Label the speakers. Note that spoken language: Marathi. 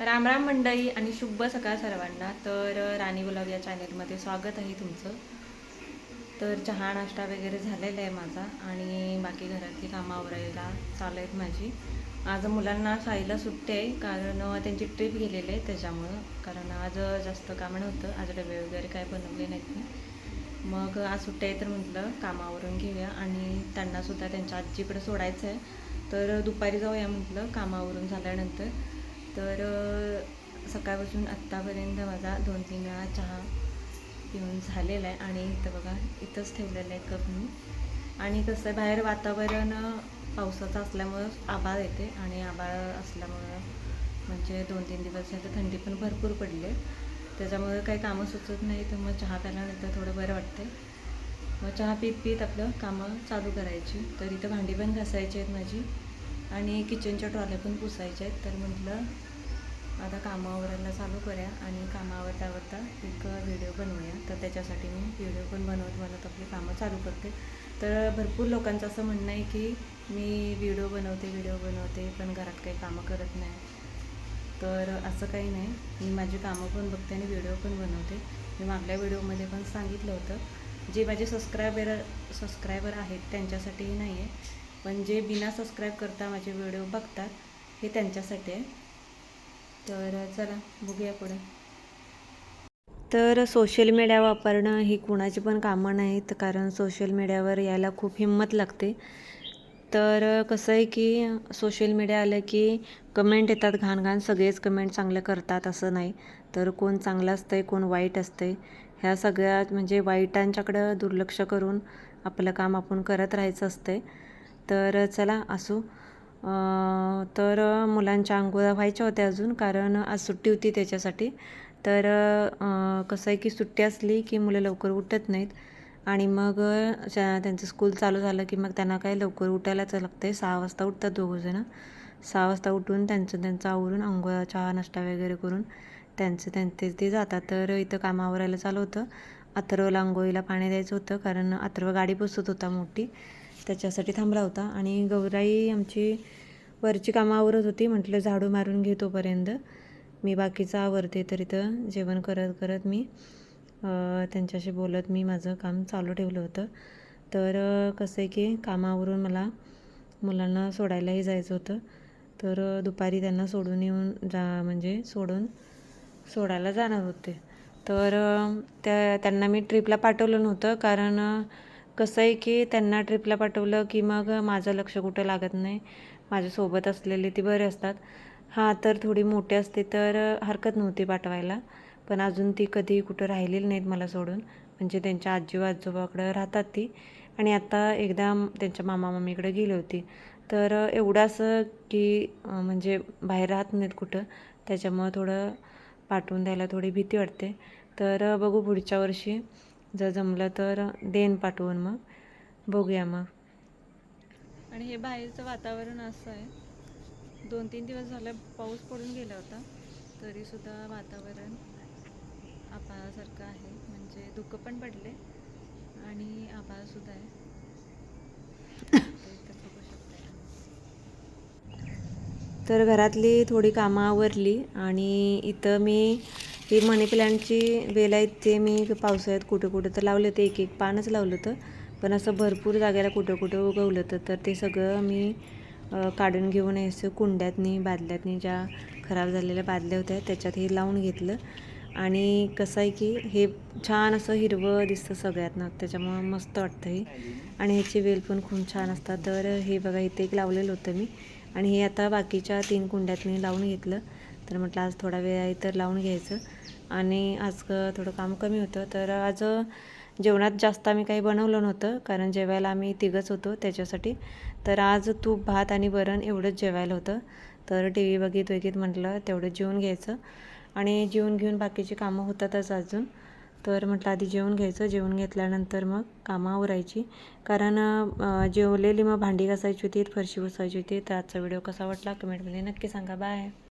Speaker 1: रामराम मंडळी आणि शुभ सकाळ सर्वांना. तर राणी गुलाब या चॅनेलमध्ये स्वागत आहे तुमचं. तर चहा नाश्ता वगैरे झालेला आहे माझा आणि बाकी घरातली कामं आवरायला चालू आहेत माझी. आज मुलांना शाळेला सुट्टी आहे कारण त्यांची ट्रिप गेलेली आहे त्याच्यामुळं. कारण आज जास्त कामं नव्हतं आज डबे वगैरे काय बनवले नाहीत मी. मग आज सुट्टी आहे तर म्हटलं कामावरून घेऊया आणि त्यांनासुद्धा त्यांच्या आजीकडे सोडायचं आहे. तर दुपारी जाऊया म्हटलं कामावरून झाल्यानंतर. तर सकाळपासून आत्तापर्यंत माझा दोन तीन वेळा चहा पिऊन झालेला आहे आणि इथं बघा इथंच ठेवलेलं आहे कप मी. आणि कसं आहे बाहेर वातावरण पावसाचं असल्यामुळं आभाळ येते आणि आभाळ असल्यामुळं म्हणजे दोन तीन दिवस झाले थंडी पण भरपूर पडली आहे. त्याच्यामुळे काही कामं सुचत नाही तर मग चहा प्यायल्यानंतर थोडं बरं वाटते मग चहा पीत पीत आपलं कामं चालू करायची. तर इथं भांडी पण घासायची आहेत माझी. आणि किचनच्या ट्रॉल्या पण पुसायच्या आहेत. तर म्हटलं आता कामावरायला चालू करूया आणि कामावरता आवडता एक व्हिडिओ बनवूया. तर त्याच्यासाठी मी व्हिडिओ पण बनवत बनवत आपली कामं चालू करते. तर भरपूर लोकांचं असं म्हणणं आहे की मी व्हिडिओ बनवते व्हिडिओ बनवते पण घरात काही कामं करत नाही. तर असं काही नाही. मी माझी कामं पण बघते आणि व्हिडिओ पण बनवते. मी मागल्या व्हिडिओमध्ये पण सांगितलं होतं. जे माझे सबस्क्रायबर सबस्क्रायबर आहेत त्यांच्यासाठीही नाही आहे पण जे बिना सबस्क्राईब करता माझे व्हिडिओ बघतात हे त्यांच्यासाठी आहे. तर चला बघूया पुढे. तर सोशल मीडिया वापरणं ही कुणाची पण कामं नाहीत कारण सोशल मीडियावर यायला खूप हिंमत लागते. तर कसं आहे की सोशल मीडिया आलं की कमेंट येतात घाण घाण सगळेच कमेंट चांगले करतात असं नाही. तर कोण चांगलं असतंय कोण वाईट असतंय ह्या सगळ्यात म्हणजे वाईटांच्याकडं दुर्लक्ष करून आपलं काम आपण करत राहायचं असतंय. तर चला असू. तर मुलांच्या अंघोळा व्हायच्या होत्या अजून कारण आज सुट्टी होती त्याच्यासाठी. तर कसं आहे की सुट्टी असली की मुलं लवकर उठत नाहीत. आणि मग शा- त्यांचं स्कूल चालू झालं की मग त्यांना काय लवकर उठायलाच लागतं आहे सहा वाजता उठतात दोघंजणं सहा वाजता उठून त्यांचं त्यांचं आवरून अंघोळ चहा नाश्ता वगैरे करून त्यांचं त्यांचे ते जातात. तर इथं कामावर यायला चालू होतं. अथर्वला आंघोळीला पाणी द्यायचं होतं कारण अथर्व गाडी बसत होता मोठी. त्याच्यासाठी थांबला होता. आणि गौराई आमची वरची कामं आवरत होती. म्हटलं झाडू मारून घे तोपर्यंत. मी बाकीचं आवरते तर इथं जेवण करत करत मी त्यांच्याशी बोलत मी माझं काम चालू ठेवलं होतं. तर कसं आहे की कामावरून मला मुलांना सोडायलाही जायचं होतं. तर दुपारी त्यांना सोडून येऊन जा म्हणजे सोडून सोडायला जाणार होते. तर त्या त्यांना मी ट्रिपला पाठवलं नव्हतं. कारण कसं आहे की त्यांना ट्रिपला पाठवलं की मग माझं लक्ष कुठं लागत नाही. माझ्यासोबत असलेले ती बरे असतात. हां तर थोडी मोठी असते तर हरकत नव्हती पाठवायला. पण अजून ती कधी कुठं राहिलेली नाहीत मला सोडून. म्हणजे त्यांच्या आजी आजोबाकडं राहतात ती. आणि आता एकदा त्यांच्या मामा मम्मीकडे गेली होती. तर एवढं असं की म्हणजे बाहेर राहत नाहीत कुठं. त्याच्यामुळं थोडं पाठवून द्यायला थोडी भीती वाटते. तर बघू पुढच्या वर्षी. जर जमलं तर देन पाठवून मग. बघूया मग. आणि हे बाहेरचं वातावरण असं आहे. दोन तीन दिवस झालं पाऊस पडून गेला होता. तरीसुद्धा वातावरण आभाळासारखं आहे. म्हणजे धुकं पण पडले आणि आभाळसुद्धा आहे. तर घरातली थोडी कामं आवरली आणि इथं मी ही मनी प्लॅन्टची वेल आहेत ते मी पावसाळ्यात कुठं कुठं तर लावलं होतं एक एक पानच लावलं होतं. पण असं भरपूर जागेला कुठं कुठं उगवलं होतं. तर ते सगळं मी काढून घेऊन असं कुंड्यातनी बादल्यातनी ज्या खराब झालेल्या बादल्या होत्या त्याच्यात हे लावून घेतलं. आणि कसं आहे की हे छान असं हिरवं दिसतं सगळ्यातनं. त्याच्यामुळं मस्त वाटतं हे. आणि ह्याची वेल पण खूप छान असतात. तर हे बघा इथे एक लावलेलं होतं मी. आणि हे आता बाकीच्या तीन कुंड्यात मी लावून घेतलं. तर म्हटलं आज थोडा वेळ आहे तर लावून घ्यायचं. आणि आज क- थोडं काम कमी होतं. तर आज जेवणात जास्त आम्ही काही बनवलं नव्हतं कारण जेवायला आम्ही तिघंच होतो त्याच्यासाठी. तर आज तूप भात आणि वरण एवढंच जेवायला होतं. तर टी व्ही बघित वगैरे म्हटलं तेवढं जेवून घ्यायचं. आणि जेवून घेऊन बाकीची कामं होतातच अजून. तर म्हटलं आधी जेवून घ्यायचं. जेवून घेतल्यानंतर मग कामं आवरायची. कारण जेवलेली मग भांडी घासायची होती फरशी पुसायची होती. तर आजचा व्हिडिओ कसा वाटला? कमेंटमध्ये नक्की सांगा. बाय.